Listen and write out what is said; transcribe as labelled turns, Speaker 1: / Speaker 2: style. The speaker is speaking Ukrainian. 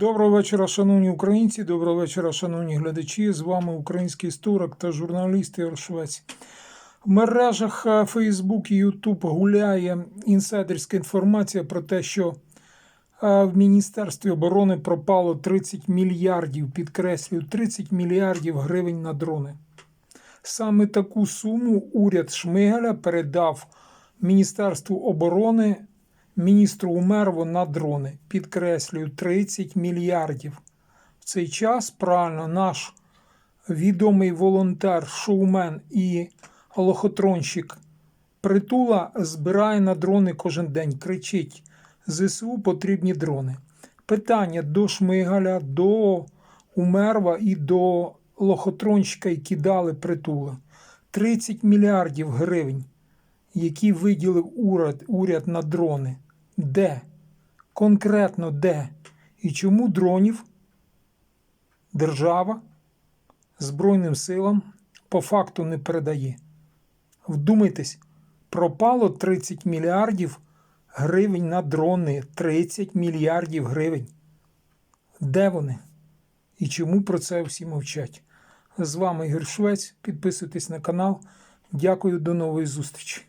Speaker 1: Доброго вечора, шановні українці, доброго вечора, шановні глядачі. З вами український історик та журналіст Ігор Швець. В мережах е, Facebook і YouTube гуляє інсайдерська інформація про те, що е, в Міністерстві оборони пропало 30 мільярдів, підкреслюю, 30 мільярдів гривень на дрони. Саме таку суму уряд Шмигаля передав Міністерству оборони міністру Умерво на дрони. Підкреслюю, 30 мільярдів. В цей час правильно наш відомий волонтер, шоумен і лохотронщик Притула збирає на дрони кожен день. Кричить: ЗСУ потрібні дрони. Питання до Шмигаля, до Умерва і до лохотронщика, які дали притула. 30 мільярдів гривень, які виділив уряд, уряд на дрони. Де? Конкретно де? І чому дронів держава Збройним силам по факту не передає? Вдумайтесь, пропало 30 мільярдів гривень на дрони. 30 мільярдів гривень. Де вони? І чому про це всі мовчать? З вами Ігор Швець. Підписуйтесь на канал. Дякую, до нової зустрічі.